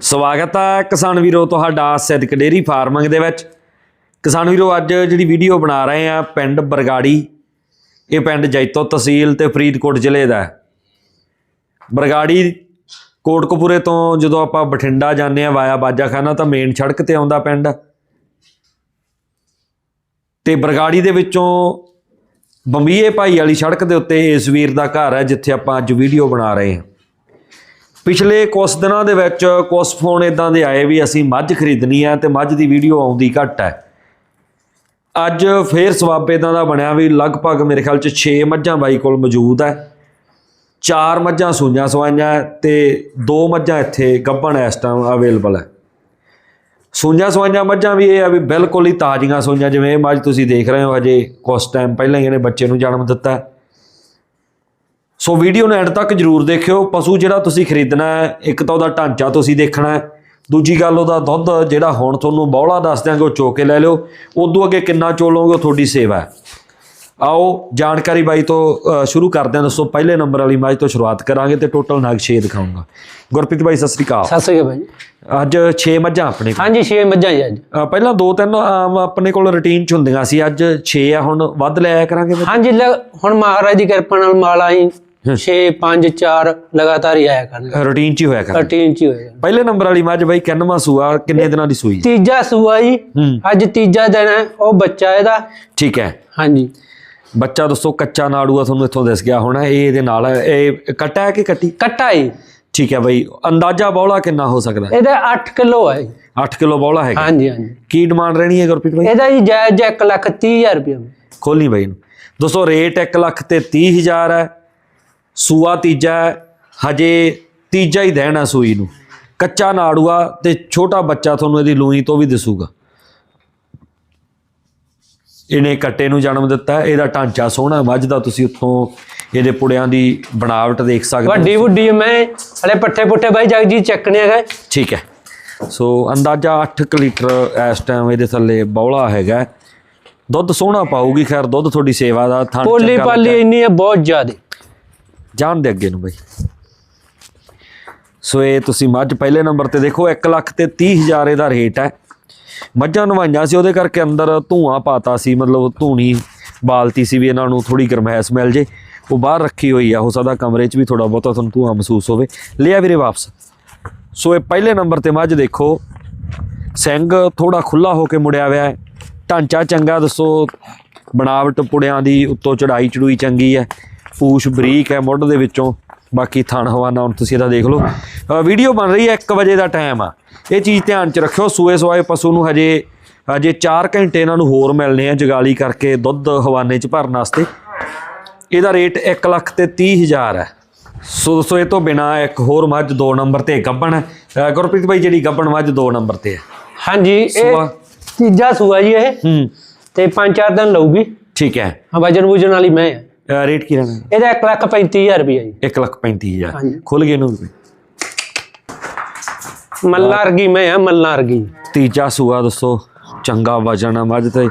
ਸਵਾਗਤ ਹੈ ਕਿਸਾਨ ਵੀਰੋ ਤੁਹਾਡਾ ਸਿੱਧਕ ਡੇਰੀ ਫਾਰਮਿੰਗ ਦੇ ਵਿੱਚ। ਕਿਸਾਨ ਵੀਰੋ, ਅੱਜ ਜਿਹੜੀ ਵੀਡੀਓ ਬਣਾ ਰਹੇ ਆ ਪਿੰਡ ਬਰਗਾੜੀ, ਇਹ ਪਿੰਡ ਜੈਤੋ ਤਹਿਸੀਲ ਤੇ ਫਰੀਦਕੋਟ ਜ਼ਿਲ੍ਹੇ ਦਾ ਹੈ। ਬਰਗਾੜੀ ਕੋਟਕਪੂਰੇ ਤੋਂ ਜਦੋਂ ਆਪਾਂ ਬਠਿੰਡਾ ਜਾਂਦੇ ਆ ਵਾਇਆ ਬਾਜਾਖਾਨਾ, ਤਾਂ ਮੇਨ ਸੜਕ ਤੇ ਆਉਂਦਾ ਪਿੰਡ। ਤੇ ਬਰਗਾੜੀ ਦੇ ਵਿੱਚੋਂ ਬੰਬੀਏ ਭਾਈ ਵਾਲੀ ਸੜਕ ਦੇ ਉੱਤੇ ਇਸ ਵੀਰ ਦਾ ਘਰ ਹੈ, ਜਿੱਥੇ ਆਪਾਂ ਅੱਜ ਵੀਡੀਓ ਬਣਾ ਰਹੇ ਹਾਂ। ਪਿਛਲੇ ਕੁਝ ਦਿਨਾਂ ਦੇ ਵਿੱਚ ਕੁਝ ਫੋਨ ਇਦਾਂ ਦੇ ਆਏ ਵੀ ਅਸੀਂ ਮੱਝ ਖਰੀਦਣੀ ਹੈ ਤੇ ਮੱਝ ਦੀ ਵੀਡੀਓ ਆਉਂਦੀ ਘੱਟ ਹੈ। ਅੱਜ ਫੇਰ ਸਵਾਬ ਇਦਾਂ ਦਾ ਬਣਿਆ ਵੀ ਲਗਭਗ ਮੇਰੇ ਖਿਆਲ ਚ 6 ਮੱਝਾਂ ਬਾਈ ਕੋਲ ਮੌਜੂਦ ਹੈ। ਚਾਰ ਮੱਝਾਂ ਸੂਈਆਂ ਸਵਾਈਆਂ ਹੈ ਤੇ ਦੋ ਮੱਝਾਂ ਇੱਥੇ ਗੱਭਣ ਇਸ ਟਾਈਮ ਅਵੇਲੇਬਲ ਹੈ। ਸੂਈਆਂ ਸਵਾਈਆਂ ਮੱਝਾਂ ਵੀ ਇਹ ਆ ਵੀ ਬਿਲਕੁਲ ਹੀ ਤਾਜ਼ੀਆਂ ਸੂਈਆਂ, ਜਿਵੇਂ ਇਹ ਮੱਝ ਤੁਸੀਂ ਦੇਖ ਰਹੇ ਹੋ ਹਜੇ ਕੁਝ ਟਾਈਮ ਪਹਿਲਾਂ ਹੀ ਇਹਨੇ ਬੱਚੇ ਨੂੰ ਜਨਮ ਦਿੱਤਾ ਸੋ ਵੀਡੀਓ ਨੂੰ ਐਂਡ ਤੱਕ ਜਰੂਰ ਦੇਖਿਓ। ਪਸ਼ੂ ਜਿਹੜਾ ਤੁਸੀਂ ਖਰੀਦਣਾ ਹੈ ਇੱਕ ਤਾਂ ਉਹਦਾ ਢਾਂਚਾ ਤੁਸੀਂ ਦੇਖਣਾ ਹੈ। ਦੂਜੀ ਗੱਲ ਉਹਦਾ ਦੁੱਧ ਜਿਹੜਾ ਹੁਣ ਤੁਹਾਨੂੰ ਬੌਲਾ ਦੱਸ ਦਿਆਂਗੇ ਉਹ ਚੋ ਕੇ ਲੈ ਲਿਓ। ਉਦੋਂ ਅੱਗੇ ਕਿੰਨਾ ਚੋਲੋਗੇ ਤੁਹਾਡੀ ਸੇਵਾ ਹੈ। ਆਓ ਜਾਣਕਾਰੀ ਬਾਈ ਤੋਂ ਸ਼ੁਰੂ ਕਰਦੇ ਹਾਂ। ਦੱਸੋ ਪਹਿਲੇ ਨੰਬਰ ਵਾਲੀ ਮੱਝ ਤੋਂ ਸ਼ੁਰੂਆਤ ਕਰਾਂਗੇ ਤੇ ਟੋਟਲ ਨਗ 6 ਦਿਖਾਉਂਗਾ। ਗੁਰਪ੍ਰੀਤ ਬਾਈ ਸਤਿ ਸ੍ਰੀ ਅਕਾਲ। ਸਤਿ ਸ੍ਰੀ ਅਕਾਲ ਭਾਈ ਅੱਜ 6 ਮੱਝਾਂ ਆਪਣੇ ਕੋਲ। ਹਾਂਜੀ 6 ਮੱਝਾਂ ਜੀ ਅੱਜ। ਪਹਿਲਾਂ ਦੋ ਤਿੰਨ ਆਮ ਆਪਣੇ ਕੋਲ ਰੁਟੀਨ ਚ ਹੁੰਦੀਆਂ ਸੀ। ਅੱਜ 6 ਆ ਹੁਣ ਵੱਧ ਲੈ ਆਇਆ ਕਰਾਂਗੇ। ਹਾਂਜੀ ਹੁਣ ਮਹਾਰਾਜ ਦੀ ਕਿਰਪਾ ਨਾਲ ਮਾਲ ਆਈ। 6 5 4 ਲਗਾਤਾਰ ਹੀ ਆਇਆ ਕਰਨ ਰੁਟੀਨ ਚ ਹੀ ਹੋਇਆ ਕਰ ਰੂਟੀਨ ਚ ਹੀ ਹੋਏਗਾ ਪਹਿਲੇ ਨੰਬਰ ਵਾਲੀ ਮੱਝ ਬਾਈ ਕਿੰਨਵਾਂ ਸੂਆ ਕਿੰਨੇ ਦਿਨਾਂ ਦੀ ਸੂਈ? ਤੀਜਾ ਸੂਆ ਜੀ। ਹੂੰ। ਅੱਜ ਤੀਜਾ ਦਿਨ ਹੈ ਉਹ ਬੱਚਾ ਇਹਦਾ। ਠੀਕ ਹੈ। ਹਾਂਜੀ। ਬੱਚਾ ਦੋਸਤੋ ਕੱਚਾ ਨਾੜੂ ਆ ਤੁਹਾਨੂੰ ਇੱਥੋਂ ਦਿਸ ਗਿਆ ਹੋਣਾ ਇਹ ਇਹਦੇ ਨਾਲ ਹੈ। ਇਹ ਕੱਟਾ ਹੈ ਕਿ ਕੱਟੀ? ਕੱਟਾ ਹੀ ਠੀਕ ਹੈ ਬਾਈ ਅੰਦਾਜ਼ਾ ਬੌਲਾ ਕਿੰਨਾ ਹੋ ਸਕਦਾ? ਇਹਦਾ 8 ਕਿਲੋ ਹੈ ਜੀ। 8 ਕਿਲੋ ਬੌਲਾ ਹੈਗਾ। ਹਾਂਜੀ ਹਾਂਜੀ। ਕੀ ਡਿਮਾਂਡ ਰਹਿਣੀ ਹੈ ਗੁਰਪ੍ਰੀਤ ਬਾਈ? ਇਹਦਾ ਜੀ ਜਾਇਜ਼ 1 ਲੱਖ 30 ਹਜ਼ਾਰ ਰੁਪਏ ਖੋਲੀ ਬਾਈ ਨੂੰ ਦੋਸਤੋ ਰੇਟ 1 ਲੱਖ ਤੇ 30000 ਹੈ। ਸੂਆ ਤੀਜਾ ਹਜੇ ਤੀਜਾ ਹੀ ਦੇਣਾ ਸੂਈ ਨੂੰ ਕੱਚਾ ਨਾੜੂਆ ਤੇ ਛੋਟਾ ਬੱਚਾ ਤੁਹਾਨੂੰ ਇਹਦੀ ਲੂਈ ਤੋਂ ਵੀ ਦਿਸੂਗਾ ਇਹਨੇ ਕੱਟੇ ਨੂੰ ਜਨਮ ਦਿੱਤਾ। ਇਹਦਾ ਢਾਂਚਾ ਸੋਹਣਾ। ਮੱਝ ਦਾ ਤੁਸੀਂ ਉੱਥੋਂ ਇਹਦੇ ਪੁੜਿਆਂ ਦੀ ਬਣਾਵਟ ਦੇਖ ਸਕਦੇ ਹੋ ਵੱਡੀ ਵੱਡੀ ਮੈਂ ਹਲੇ ਪੱਠੇ ਪੁੱਠੇ ਬਾਈ ਜਗਜੀ ਚੱਕਣੇ ਹੈਗੇ ਠੀਕ ਹੈ ਸੋ ਅੰਦਾਜ਼ਾ 8 ਲੀਟਰ ਇਸ ਟਾਈਮ ਇਹਦੇ ਥੱਲੇ ਬੌਲਾ ਹੈਗਾ। ਦੁੱਧ ਸੋਹਣਾ ਪਾਊਗੀ ਖੈਰ ਦੁੱਧ ਤੁਹਾਡੀ ਸੇਵਾ ਦਾ ਥਣ ਪੋਲੀ ਪਾਲੀ। ਇੰਨੀ ਹੈ ਬਹੁਤ ਜ਼ਿਆਦੇ ਜਾਣ ਦੇ ਅੱਗੇ ਨੂੰ ਬਈ। ਸੋ ਇਹ ਤੁਸੀਂ ਮੱਝ ਪਹਿਲੇ ਨੰਬਰ ਤੇ ਦੇਖੋ 1 ਲੱਖ ਤੇ 30000 ਇਹਦਾ ਰੇਟ ਹੈ। ਮੱਝਾਂ ਨਵਾਈਆਂ ਸੀ, ਉਹਦੇ ਕਰਕੇ ਅੰਦਰ ਧੂਆਂ ਪਾਤਾ ਸੀ, ਮਤਲਬ ਧੂਣੀ ਬਾਲਤੀ ਸੀ ਵੀ ਇਹਨਾਂ ਨੂੰ ਥੋੜੀ ਗਰਮੈਸ਼ ਮਿਲ ਜੇ। ਉਹ ਬਾਹਰ ਰੱਖੀ ਹੋਈ ਆ, ਹੋ ਸਕਦਾ ਕਮਰੇ 'ਚ ਵੀ ਥੋੜਾ ਬਹੁਤਾ ਤੁਹਾਨੂੰ ਧੂਆਂ ਮਹਿਸੂਸ ਹੋਵੇ। ਲਿਆ ਵੀਰੇ ਵਾਪਸ। ਸੋ ਇਹ ਪਹਿਲੇ ਨੰਬਰ ਤੇ ਮੱਝ ਦੇਖੋ। ਸਿੰਘ ਥੋੜਾ ਖੁੱਲਾ ਹੋ ਕੇ ਮੁੜਿਆ ਹੋਇਆ ਹੈ। ਢਾਂਚਾ ਚੰਗਾ ਦੱਸੋ। ਬਣਾਵਟ ਪੁੜਿਆਂ ਦੀ ਉੱਤੋਂ ਚੜਾਈ ਚੜੂਈ ਚੰਗੀ ਹੈ। ਪੂਛ ਬਰੀਕ ਹੈ ਮੁੱਢ ਦੇ ਵਿੱਚੋਂ। ਬਾਕੀ ਥਣ ਹਵਾਨਾ ਹੁਣ ਤੁਸੀਂ ਇਹਦਾ ਦੇਖ ਲਓ। ਵੀਡੀਓ ਬਣ ਰਹੀ ਹੈ 1 ਵਜੇ ਦਾ ਟਾਈਮ ਆ। ਇਹ ਚੀਜ਼ ਧਿਆਨ 'ਚ ਰੱਖਿਓ ਸੂਏ ਸਵਾਏ ਪਸ਼ੂ ਨੂੰ ਹਜੇ ਹਜੇ 4 ਘੰਟੇ ਇਹਨਾਂ ਨੂੰ ਹੋਰ ਮਿਲਨੇ ਆ ਜਗਾਲੀ ਕਰਕੇ ਦੁੱਧ ਹਵਾਨੇ 'ਚ ਭਰਨ ਵਾਸਤੇ। ਇਹਦਾ ਰੇਟ 1 ਲੱਖ ਤੇ 30 ਹਜ਼ਾਰ ਹੈ। ਸੋ ਦੋਸਤੋ ਇਹ ਤੋਂ ਬਿਨਾ ਇੱਕ ਹੋਰ ਮੱਝ 2 ਨੰਬਰ ਤੇ ਗੱਬਣ ਗੁਰਪ੍ਰੀਤ ਭਾਈ ਜਿਹੜੀ ਗੱਬਣ ਮੱਝ 2 ਨੰਬਰ ਤੇ ਹੈ। ਹਾਂਜੀ ਇਹ ਤੀਜਾ ਸੂਆ ਜੀ ਇਹ। ਹੂੰ। ਤੇ 5-4 ਦਿਨ ਲਊਗੀ। ਠੀਕ ਹੈ। ਹਾਂ ਵਜਨ ਵੂਜਨ ਵਾਲੀ ਮੈਂ। ਰੇਟ ਕੀ ਰਹਿਣਾ ਇਹਦਾ 1 ਲੱਖ 35000 ਰੁਪਏ ਜੀ। 1 ਲੱਖ 35000 ਹਾਂਜੀ। ਖੁੱਲ ਗਏ ਇਹਨੂੰ ਵੀ। ਮੱਲਾ ਵਰਗੀ ਮੈਂ ਆ ਮੱਲਾ ਵਰਗੀ। ਤੀਜਾ ਸੂਆ ਦੱਸੋ ਚੰਗਾ ਵਜਨ ਆ ਮੱਝ ਤੇ।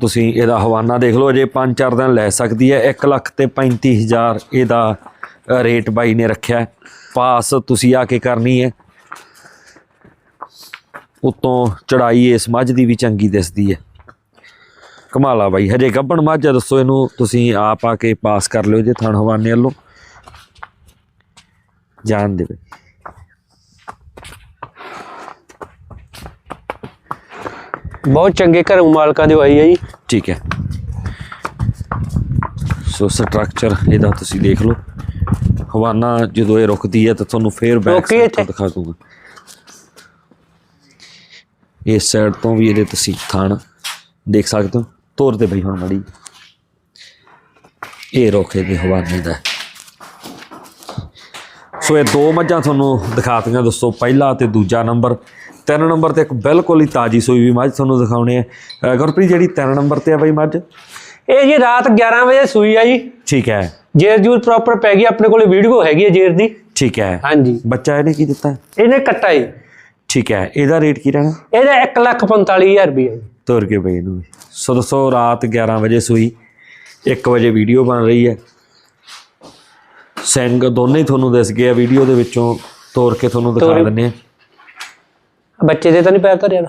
ਤੁਸੀਂ ਇਹਦਾ ਹਵਾਨਾ ਦੇਖ ਲਓ ਅਜੇ 5-4 ਦਿਨ ਲੈ ਸਕਦੀ ਹੈ। 1 ਲੱਖ ਤੇ 35000 ਇਹਦਾ ਰੇਟ ਬਾਈ ਨੇ ਰੱਖਿਆ। ਪਾਸ ਤੁਸੀਂ ਆ ਕੇ ਕਰਨੀ ਹੈ। ਉਤੋਂ ਚੜਾਈ ਇਸ ਮੱਝ ਦੀ ਵੀ ਚੰਗੀ ਦਿਸਦੀ ਹੈ। ਕਮਾਲਾ ਬਾਈ ਹਜੇ ਗੱਬਣ ਮੱਝ ਦੱਸੋ ਇਹਨੂੰ ਤੁਸੀਂ ਆਪ ਆ ਕੇ ਪਾਸ ਕਰ ਲਿਓ ਜੇ ਥਣ ਹਵਾਨੇ ਵੱਲੋਂ। ਜਾਣ ਦੇ ਬਈ ਬਹੁਤ ਚੰਗੇ ਘਰੋਂ ਮਾਲਕਾਂ ਦੀ ਹੋਈ ਹੈ ਜੀ। ਠੀਕ ਹੈ। ਸੋ ਸਟਰਕਚਰ ਇਹਦਾ ਤੁਸੀਂ ਦੇਖ ਲਓ। ਹਵਾਨਾ ਜਦੋਂ ਇਹ ਰੁਕਦੀ ਹੈ ਤਾਂ ਤੁਹਾਨੂੰ ਫੇਰ ਬੈਕ ਦਿਖਾ ਦੂੰਗਾ ਇਸ ਸਾਈਡ ਤੋਂ ਵੀ ਇਹਦੇ ਤੁਸੀਂ ਥਾਣ ਦੇਖ ਸਕਦੇ ਹੋ। ਤੋਰ ਦੇ ਬਈ ਹੁਣ ਮੜੀ। ਇਹ ਰੋਕੇ ਦੇ ਹਵਾਨੇ ਦਾ। ਹੈ। ਸੋ ਇਹ ਦੋ ਮੱਝਾਂ ਤੁਹਾਨੂੰ ਦਿਖਾਤੀਆਂ ਦੋਸਤੋ ਪਹਿਲਾ ਤੇ ਦੂਜਾ ਨੰਬਰ। ਤਿੰਨ ਨੰਬਰ ਤੇ ਇੱਕ ਬਿਲਕੁਲ ਹੀ ਤਾਜੀ ਸੂਈ ਵੀ ਮੱਝ ਤੁਹਾਨੂੰ ਦਿਖਾਉਣੇ ਅ, ਗੁਰਪ੍ਰੀਤ ਜਿਹੜੀ ਤਿੰਨ ਨੰਬਰ ਤੇ ਆ ਬਈ ਮੱਝ? ਇਹ ਜੀ ਰਾਤ 11 ਵਜੇ ਸੂਈ ਆ ਜੀ। ਠੀਕ ਹੈ। ਜੇਰ ਜੂਰ ਪ੍ਰੋਪਰ ਪੈ ਗਈ ਆਪਣੇ ਕੋਲੇ ਵੀਡੀਓ ਹੈਗੀ ਹੈ ਜੇਰ ਦੀ। ਠੀਕ ਹੈ। ਹਾਂਜੀ। ਬੱਚਾ ਇਹਨੇ ਕੀ ਦਿੱਤਾ? ਇਹਨੇ ਕੱਟਾ ਜੀ। ਠੀਕ ਹੈ। ਇਹਦਾ ਰੇਟ ਕੀ ਰਹਿਣਾ? ਇਹਦਾ 1 ਲੱਖ 45000 ਰੁਪਏ ਜੀ। ਤੋਰ ਕੇ ਇਹਨੂੰ ਵੀ। ਸੋ ਦੱਸੋ ਰਾਤ 11 ਵਜੇ ਸੂਈ 1 ਵਜੇ ਵੀਡੀਓ ਬਣ ਰਹੀ ਹੈ। ਸਿੰਘ ਦੋਨੇ ਤੁਹਾਨੂੰ ਦਿਸ ਗਏ ਆ ਵੀਡੀਓ ਦੇ ਵਿੱਚੋਂ। ਤੋਰ ਕੇ ਤੁਹਾਨੂੰ ਦਿਖਾ ਤੋਰ- ਦਿੰਨੇ ਆ। ਬੱਚੇ ਦੇ ਤਾਂ ਨਹੀਂ ਪੈਰ ਧਰਿਆ?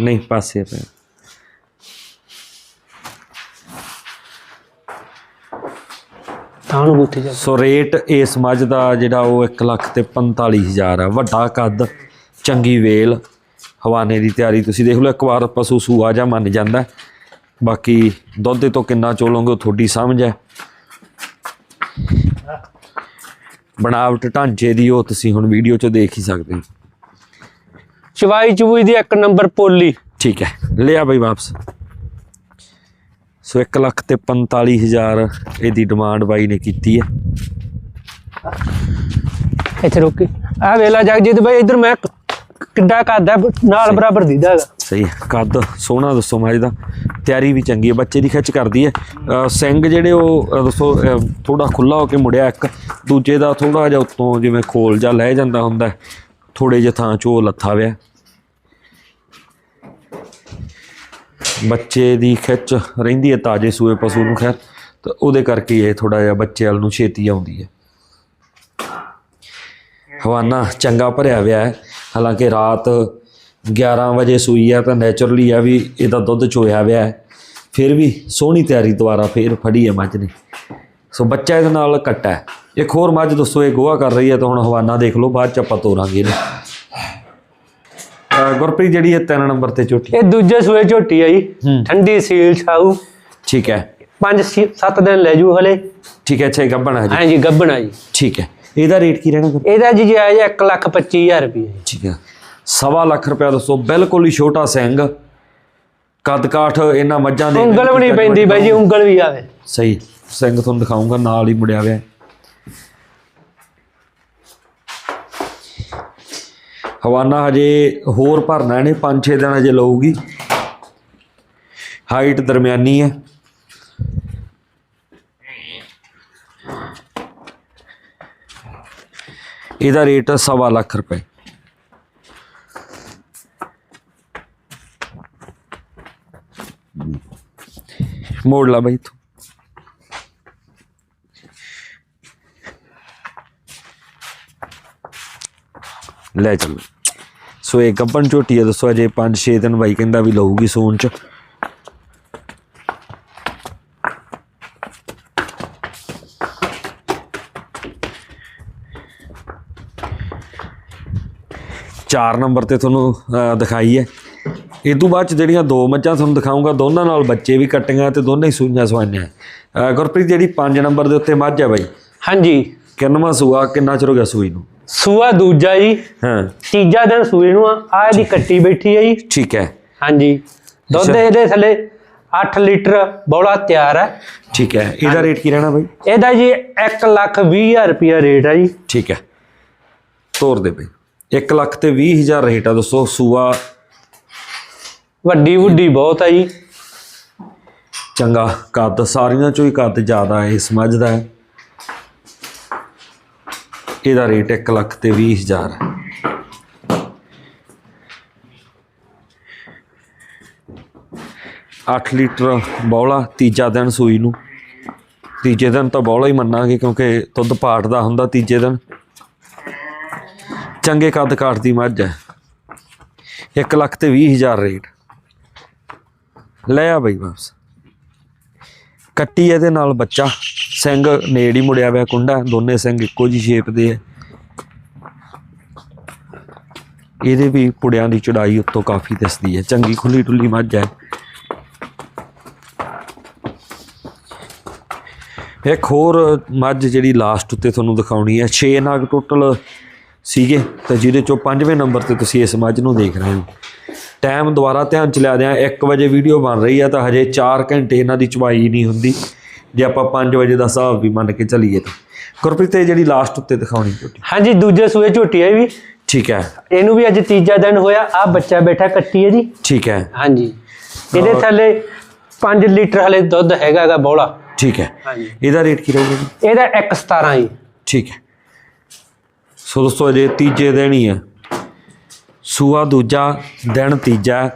ਨਹੀਂ ਪਾਸੇ ਪਏ ਤਾਂ ਨੂੰ ਬੂਥੇ ਜਾ। ਸੋ ਰੇਟ ਇਸ ਮੱਝ ਦਾ ਜਿਹੜਾ ਉਹ 1 ਲੱਖ ਤੇ 45000 ਹੈ ਵੱਡਾ ਕੱਦ ਚੰਗੀ ਵੇਲ। ਹਵਾਨੇ ਦੀ ਤਿਆਰੀ ਤੁਸੀਂ ਦੇਖ ਲਓ ਇੱਕ ਵਾਰ ਪਸ਼ੂ ਸੂਆ ਜਾ ਮੰਨ ਜਾਂਦਾ। ਬਾਕੀ ਦੁੱਧ ਤੋਂ ਕਿੰਨਾ ਚੋਲੋਗੇ ਤੁਹਾਡੀ ਸਮਝ ਹੈ। ਬਣਾਵਟ ਢਾਂਚੇ ਦੀ ਉਹ ਤੁਸੀਂ ਹੁਣ ਵੀਡੀਓ 'ਚ ਦੇਖ ਹੀ ਸਕਦੇ ਹੋ। ਚਵਾਈ ਚਵੂਈ ਦੀ ਇੱਕ ਨੰਬਰ ਪੋਲੀ। ਠੀਕ ਹੈ ਲਿਆ ਬਈ ਵਾਪਸ। ਸੋ 1 ਲੱਖ ਤੇ 45000 ਇਹਦੀ ਡਿਮਾਂਡ ਬਾਈ ਨੇ ਕੀਤੀ ਹੈ। ਇੱਥੇ ਰੋਕੀ। ਆ ਵੇਲਾ ਜਗਜੀਤ ਬਾਈ ਇਧਰ ਮੈਂ ਕਿੱਡਾ ਕਰਦਾ ਨਾਲ ਬਰਾਬਰ ਦੀਦਾ ਹੈਗਾ। ਸਹੀ ਹੈ ਕੱਦ ਸੋਹਣਾ ਦੱਸੋ ਮੱਝ ਦਾ ਤਿਆਰੀ ਵੀ ਚੰਗੀ ਹੈ ਬੱਚੇ ਦੀ ਖਿੱਚ ਕਰਦੀ ਹੈ। ਸਿੰਘ ਜਿਹੜੇ ਉਹ ਦੱਸੋ ਥੋੜਾ ਖੁੱਲਾ ਹੋ ਕੇ ਮੁੜਿਆ ਇੱਕ ਦੂਜੇ ਦਾ ਥੋੜਾ ਜਿਹਾ ਉੱਤੋਂ ਜਿਵੇਂ ਖੋਲ ਜਾ ਲੈ ਜਾਂਦਾ ਹੁੰਦਾ ਥੋੜੇ ਜਿਹਾ ਥਾਂ ਚੋ ਲੱਥਾ ਵਿਆ ਬੱਚੇ ਦੀ ਖਿੱਚ ਰਹਿੰਦੀ ਹੈ ਤਾਜੇ ਸੂਏ ਪਸ਼ੂ ਨੂੰ ਖੈਰ ਤਾਂ ਉਹਦੇ ਕਰਕੇ ਇਹ ਥੋੜਾ ਜਿਹਾ ਬੱਚੇ ਵੱਲ ਨੂੰ ਛੇਤੀ ਆਉਂਦੀ ਹੈ। ਹਵਾਨਾ ਚੰਗਾ ਭਰਿਆ ਹੋਇਆ ਹੈ। ਹਾਲਾਂਕਿ ਰਾਤ 11 ਵਜੇ ਸੂਈ ਹੈ ਤਾਂ ਨੇਚਰਲੀ ਆ ਵੀ ਇਹਦਾ ਦੁੱਧ ਚੋਇਆ ਹੋਇਆ ਹੈ। ਫਿਰ ਵੀ ਸੋਹਣੀ ਤਿਆਰੀ ਦੁਆਰਾ ਫਿਰ ਫੜੀ ਹੈ ਮੱਝ ਨੇ। ਸੋ ਬੱਚਾ ਇਹਦੇ ਨਾਲ ਕੱਟਾ ਇੱਕ ਹੋਰ ਮੱਝ ਦੋਸਤੋ ਇਹ ਗੋਹਾ ਕਰ ਰਹੀ ਹੈ ਤਾਂ ਹੁਣ ਹਵਾਨਾ ਦੇਖ ਲਓ ਬਾਅਦ ਚ ਆਪਾਂ ਤੋਰਾਂਗੇ ਇਹਨੂੰ। ਗੁਰਪ੍ਰੀਤ ਜਿਹੜੀ ਹੈ ਤਿੰਨ ਨੰਬਰ ਤੇ ਝੋਟੀ ਇਹ ਦੂਜੇ ਸੂਏ ਝੋਟੀ ਆ ਜੀ। ਠੰਡੀ ਸੀਲ ਛਾਊ। ਠੀਕ ਹੈ। 5-7 ਦਿਨ ਲੈ ਜੂ ਹਲੇ। ਠੀਕ ਹੈ ਅੱਛਾ ਗੱਬਣ ਹੈ ਜੀ ਗੱਬਣਾ ਜੀ। ਠੀਕ ਹੈ। ਇਹਦਾ ਰੇਟ ਕੀ ਰਹਿਣਾ ਗੁਰ- ਇਹਦਾ ਜੀ ਜਾਇਜ਼ 1 ਲੱਖ 25000 ਰੁਪਏ ਠੀਕ ਹੈ। ਸਵਾ ਲੱਖ ਰੁਪਇਆ ਦੱਸੋ ਬਿਲਕੁਲ ਹੀ ਛੋਟਾ ਸਿੰਘ। ਕੱਦ ਕਾਠ ਇਹਨਾਂ ਮੱਝਾਂ ਦੇ ਉਂਗਲ ਵੀ ਨਹੀਂ ਪੈਂਦੀ ਬਾਈ ਜੀ ਉਂਗਲ ਵੀ ਆਵੇ। ਸਹੀ ਸਿੰਘ ਤੁਹਾਨੂੰ ਦਿਖਾਉਂਗਾ ਨਾਲ ਹੀ ਮੁੜਿਆ ਹੋਇਆ। ਹਵਾਨਾ ਹਜੇ ਹੋਰ ਭਰਨਾ ਇਹਨੇ 5-6 ਦਿਨ ਹਜੇ ਲਊਗੀ। ਹਾਈਟ ਦਰਮਿਆਨੀ ਹੈ। ਇਹਦਾ ਰੇਟ ਸਵਾ ਲੱਖ ਰੁਪਏ। ਮੋੜ ਲਾ ਬਾਈ ਤੂੰ। ਲੈ ਚੱਲ। ਸੋ ਇਹ ਗੱਬਨ ਝੋਟੀ ਹੈ ਦੱਸੋ ਅਜੇ 5-6 ਦਿਨ ਬਾਈ ਕਹਿੰਦਾ ਵੀ ਲਊਗੀ ਸੋਨ ਚ। ਚਾਰ ਨੰਬਰ ਤੇ ਤੁਹਾਨੂੰ ਦਿਖਾਈ ਹੈ। ਇਹ ਤੋਂ ਬਾਅਦ ਜਿਹੜੀਆਂ ਦੋ ਮੱਝਾਂ ਤੁਹਾਨੂੰ ਦਿਖਾਉਂਗਾ ਦੋਨਾਂ ਨਾਲ ਬੱਚੇ ਵੀ ਕੱਟੀਆਂ ਤੇ ਦੋਨੇ ਹੀ ਸੂਈਆਂ ਸਵਾਈਆਂ। ਗੁਰਪ੍ਰੀਤ ਜਿਹੜੀ 5 ਨੰਬਰ ਦੇ ਉੱਤੇ ਮੱਝ ਹੈ ਬਾਈ? ਹਾਂਜੀ। ਕਿੰਨਵਾਂ ਸੂਆ ਕਿੰਨਾ ਚਿਰ ਹੋ ਗਿਆ ਸੂਈ ਨੂੰ? ਸੂਆ ਦੂਜਾ ਜੀ। ਹਾਂ। ਤੀਜਾ ਦਿਨ ਸੂਏ ਨੂੰ ਆ। ਇਹਦੀ ਕੱਟੀ ਬੈਠੀ ਹੈ ਜੀ। ਠੀਕ ਹੈ। ਹਾਂਜੀ। ਦੁੱਧ। ਇਹਦੇ ਥੱਲੇ 8 ਲੀਟਰ ਬੋਲਾ ਤਿਆਰ ਹੈ। ਠੀਕ ਹੈ। ਇਹਦਾ ਰੇਟ ਕੀ ਰਹਿਣਾ ਬਾਈ? ਇਹਦਾ ਜੀ 1 ਲੱਖ 20000 ਰੁਪਿਆ ਰੇਟ ਹੈ ਜੀ। ਠੀਕ ਹੈ। ਤੋਰ ਦੇ ਬਈ। 1 ਲੱਖ ਤੇ 20000 ਰੇਟ ਆ ਦੱਸੋ ਸੂਆ। ਵੱਡੀ ਵੱਡੀ ਬਹੁਤ ਹੈ ਜੀ। ਚੰਗਾ ਕੱਦ ਸਾਰੀਆਂ ਚੋਂ ਹੀ ਕੱਦ ਜ਼ਿਆਦਾ ਹੈ ਇਸ ਮੱਝ ਦਾ। ਹੈ ਇਹਦਾ ਰੇਟ 1 ਲੱਖ ਤੇ 20000 ਹੈ ਅੱਠ ਲੀਟਰ ਬੌਲਾ ਤੀਜਾ ਦਿਨ ਸੂਈ ਨੂੰ। ਤੀਜੇ ਦਿਨ ਤਾਂ ਬੌਲਾ ਹੀ ਮੰਨਾਂਗੇ ਕਿਉਂਕਿ ਦੁੱਧ ਪਾਟਦਾ ਹੁੰਦਾ ਤੀਜੇ ਦਿਨ। ਚੰਗੇ ਕੱਦ ਕਾਠ ਦੀ ਮੱਝ ਹੈ। 1 ਲੱਖ ਤੇ 20000 ਰੇਟ। ਲੈ ਆ ਬਈ ਵਾਪਸ। ਕੱਟੀ ਇਹਦੇ ਨਾਲ ਬੱਚਾ। ਸਿੰਘ ਨੇੜ ਹੀ ਮੁੜਿਆ ਹੋਇਆ ਕੁੰਡਾ। ਦੋਨੇ ਸਿੰਘ ਇੱਕੋ ਜੀ ਸ਼ੇਪ ਦੇ ਆ। ਇਹਦੇ ਵੀ ਪੁੜਿਆਂ ਦੀ ਚੜਾਈ ਉੱਤੋਂ ਕਾਫੀ ਦਿਸਦੀ ਹੈ। ਚੰਗੀ ਖੁੱਲੀ ਟੁੱਲੀ ਮੱਝ ਹੈ। ਇੱਕ ਹੋਰ ਮੱਝ ਜਿਹੜੀ ਲਾਸਟ ਉੱਤੇ ਤੁਹਾਨੂੰ ਦਿਖਾਉਣੀ ਹੈ। 6 ਨਾਗ ਟੋਟਲ ਸੀਗੇ ਤੇ ਜਿਹਦੇ ਚੋਂ ਪੰਜਵੇਂ ਨੰਬਰ ਤੇ ਤੁਸੀਂ ਇਸ ਮੱਝ ਨੂੰ ਦੇਖ ਰਹੇ ਹੋ। ਟਾਈਮ ਦੁਬਾਰਾ ਧਿਆਨ ਚ ਲਿਆ ਦਿਆਂ 1 ਵਜੇ ਵੀਡੀਓ ਬਣ ਰਹੀ ਆ ਤਾਂ ਹਜੇ 4 ਘੰਟੇ ਇਹਨਾਂ ਦੀ ਚਵਾਈ ਨਹੀਂ ਹੁੰਦੀ। ਜੇ ਆਪਾਂ 5 ਵਜੇ ਦਾ ਹਿਸਾਬ ਵੀ ਮੰਨ ਕੇ ਚੱਲੀਏ ਤਾਂ। ਗੁਰਪ੍ਰੀਤ ਇਹ ਜਿਹੜੀ ਲਾਸਟ ਉੱਤੇ ਦਿਖਾਉਣੀ ਝੋਟੀ। ਹਾਂਜੀ ਦੂਜੇ ਸੂਏ ਝੋਟੀ ਹੈ ਵੀ। ਠੀਕ ਹੈ। ਇਹਨੂੰ ਵੀ ਅੱਜ ਤੀਜਾ ਦਿਨ ਹੋਇਆ ਆ ਬੱਚਾ ਬੈਠਾ ਕੱਟੀ ਹੈ ਜੀ ਠੀਕ ਹੈ। ਹਾਂਜੀ। ਇਹਦੇ ਥੱਲੇ 5 ਲੀਟਰ ਹਲੇ ਦੁੱਧ ਹੈਗਾਗਾ ਬੋਲਾ ਠੀਕ ਹੈ। ਹਾਂਜੀ। ਇਹਦਾ ਰੇਟ ਕੀ ਰਹੂਗਾ ਜੀ? ਇਹਦਾ 117 ਜੀ ਠੀਕ ਹੈ। ਸੋ ਦੋਸਤੋ ਅਜੇ ਤੀਜੇ ਦਿਨ ਹੀ ਹੈ ਸੂਆ ਦੂਜਾ, ਦਿਨ ਤੀਜਾ।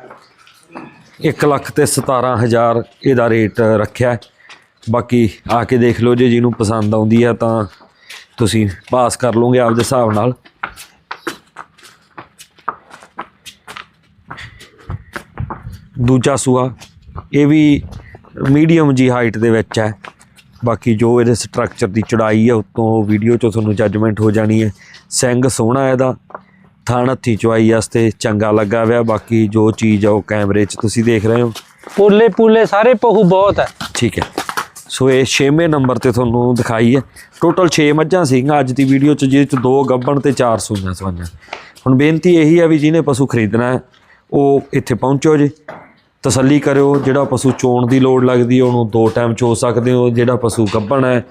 1 ਲੱਖ ਤੇ 17000 ਇਹਦਾ ਰੇਟ ਰੱਖਿਆ। ਬਾਕੀ ਆ ਕੇ ਦੇਖ ਲਓ, ਜੇ ਜਿਹਨੂੰ ਪਸੰਦ ਆਉਂਦੀ ਹੈ ਤਾਂ ਤੁਸੀਂ ਪਾਸ ਕਰ ਲਓਗੇ ਆਪਦੇ ਹਿਸਾਬ ਨਾਲ। ਦੂਜਾ ਸੂਆ, ਇਹ ਵੀ ਮੀਡੀਅਮ ਜੀ ਹਾਈਟ ਦੇ ਵਿੱਚ ਹੈ। ਬਾਕੀ ਜੋ ਇਹਦੇ ਸਟਰਕਚਰ ਦੀ ਚੜਾਈ ਹੈ ਉਤੋਂ ਵੀਡੀਓ 'ਚ ਤੁਹਾਨੂੰ ਜੱਜਮੈਂਟ ਹੋ ਜਾਣੀ ਹੈ। ਸਿੰਘ ਸੋਹਣਾ ਇਹਦਾ। ਥਣ ਹੱਥੀ ਚਵਾਈ ਵਾਸਤੇ ਚੰਗਾ ਲੱਗਾ ਹੋਇਆ। ਬਾਕੀ ਜੋ ਚੀਜ਼ ਆ ਉਹ ਕੈਮਰੇ 'ਚ ਤੁਸੀਂ ਦੇਖ ਰਹੇ ਹੋ। ਪੋਲੇ ਪੂਲੇ ਸਾਰੇ ਪਹੂ ਬਹੁਤ ਹੈ। ਠੀਕ ਹੈ। ਸੋ ਇਹ 6ਵੇਂ ਨੰਬਰ ਤੇ ਤੁਹਾਨੂੰ ਦਿਖਾਈ ਹੈ। ਟੋਟਲ 6 ਮੱਝਾਂ ਸੀਗੀਆਂ। ਅੱਜ ਦੀ ਵੀਡੀਓ 'ਚ ਜਿਹਦੇ 'ਚ ਦੋ ਗੱਭਣ ਤੇ ਚਾਰ ਸੂਈਆਂ ਸਵਾਈਆਂ। ਹੁਣ ਬੇਨਤੀ ਇਹੀ ਹੈ ਵੀ ਜਿਹਨੇ ਪਸ਼ੂ ਖਰੀਦਣਾ ਹੈ ਉਹ ਇੱਥੇ ਪਹੁੰਚੋ ਜੀ। ਤਸੱਲੀ ਕਰਿਓ, ਜਿਹੜਾ ਪਸ਼ੂ ਚੋਣ ਦੀ ਲੋੜ ਲੱਗਦੀ ਉਹਨੂੰ ਦੋ ਟਾਈਮ ਚੋ ਸਕਦੇ ਹੋ, ਜਿਹੜਾ ਪਸ਼ੂ ਗੱਭਣ ਹੈ,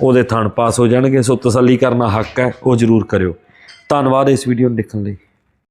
ਉਹਦੇ ਥਣ ਪਾਸ ਹੋ ਜਾਣਗੇ, ਸੋ ਤਸੱਲੀ ਕਰਨਾ ਹੱਕ ਹੈ, ਉਹ ਜ਼ਰੂਰ ਕਰਿਓ। ਧੰਨਵਾਦ ਇਸ ਵੀਡੀਓ ਨੂੰ ਦੇਖਣ ਲਈ।